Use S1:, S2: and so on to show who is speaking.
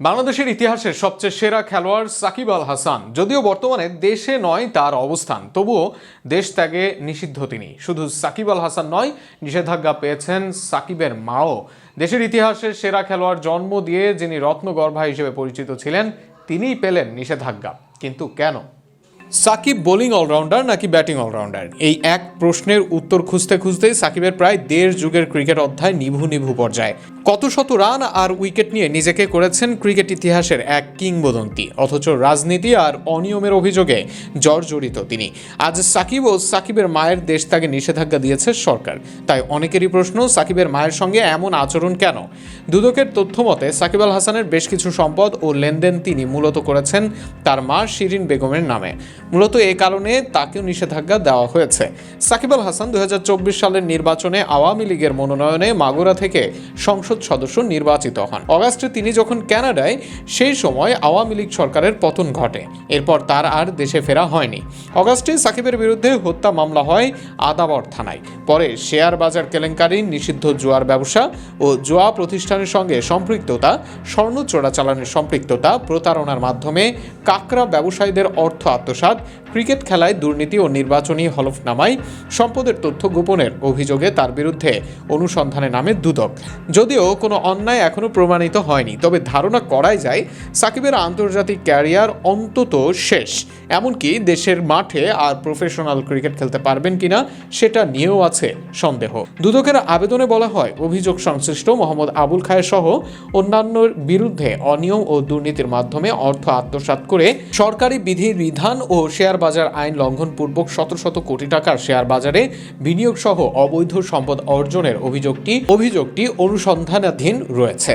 S1: বাংলাদেশের ইতিহাসের সবচেয়ে সেরা খেলোয়াড় সাকিব আল হাসান। যদিও বর্তমানে দেশে নয়, তার অবস্থান। তবুও দেশ ত্যাগে নিষিদ্ধ তিনি। শুধু সাকিব আল হাসান নয়, নিষেধাজ্ঞা পেয়েছেন সাকিবের মাও। দেশের ইতিহাসের সেরা খেলোয়াড় জন্ম দিয়ে যিনি রত্নগর্ভা হিসেবে পরিচিত ছিলেন, তিনিই পেলেন নিষেধাজ্ঞা। কিন্তু কেন? সাকিব বোলিং অলরাউন্ডার নাকি ব্যাটিং অলরাউন্ডার? এই এক প্রশ্নের উত্তর খুঁজতে খুঁজতেই সাকিবের প্রায় দেড় যুগের ক্রিকেট অধ্যায় নিভু নিভু পর্যায়ে। কত শত রান আর উইকেট নিয়ে নিজেকে করেছেন ক্রিকেট ইতিহাসের এক কিংবদন্তি, অথচ রাজনীতি আর অনিয়মের অভিযোগে জর্জরিত তিনি। আজ সাকিব ও সাকিবের মায়ের দেশ তাকে নিষেধাজ্ঞা দিয়েছে সরকার। তাই অনেকেরই প্রশ্ন, সাকিবের মায়ের সঙ্গে এমন আচরণ কেন? দুদকের তথ্য মতে সাকিব আল হাসানের বেশ কিছু সম্পদ ও লেনদেন তিনি মূলত করেছেন তার মা শিরিন বেগমের নামে। মূলত এ কারণে তাকেও নিষেধাজ্ঞা দেওয়া হয়েছে। সাকিব আল হাসান দুই হাজার চব্বিশ সালের নির্বাচনে আওয়ামী লীগের মনোনয়নে মাগুরা থেকে সংসদ সদস্য নির্বাচিত হন। অগাস্টে তিনি যখন কানাডায় সেই সময় আওয়ামী লীগ সরকারের পতন ঘটে। এরপর তার আর দেশে ফেরা হয়নি। অগাস্টে সাকিবের বিরুদ্ধে হত্যা মামলা হয় আদাবর থানায়। পরে শেয়ার বাজার কেলেঙ্কারি, নিষিদ্ধ জুয়ার ব্যবসা ও জুয়া প্রতিষ্ঠানের সঙ্গে সম্পৃক্ততা, স্বর্ণ চোরাচালানের সম্পৃক্ততা প্রতারণার মাধ্যমে কাকরা ব্যবসায়ীদের অর্থ আত্মসাৎ, ক্রিকেট খেলায় দুর্নীতি ও নির্বাচনী হলফনামায় সম্পদের তথ্য গোপনের অভিযোগে তার বিরুদ্ধে অনুসন্ধানে নামে দুদক। যদিও কোনো অন্যায় এখনও প্রমাণিত হয়নি, তবে ধারণা করাই যায় সাকিবের আন্তর্জাতিক ক্যারিয়ার অন্তত শেষ। এমনকি দেশের মাঠে আর প্রফেশনাল ক্রিকেট খেলতে পারবেন কিনা সেটা নিয়েও আছে সন্দেহ। দুদকের আবেদনে বলা হয়, অভিযোগ সংশ্লিষ্ট মোহাম্মদ আবুল খায়ের সহ অন্যান্যর বিরুদ্ধে অনিয়ম ও দুর্নীতির মাধ্যমে অর্থ আত্মসাৎ করে সরকারি বিধি বিধান ও শেয়ার বাজার আইন লঙ্ঘনপূর্বক শত শত কোটি টাকার শেয়ার বাজারে বিনিয়োগ সহ অবৈধ সম্পদ অর্জনের অভিযোগটি অভিযোগটি অনুসন্ধানাধীন রয়েছে।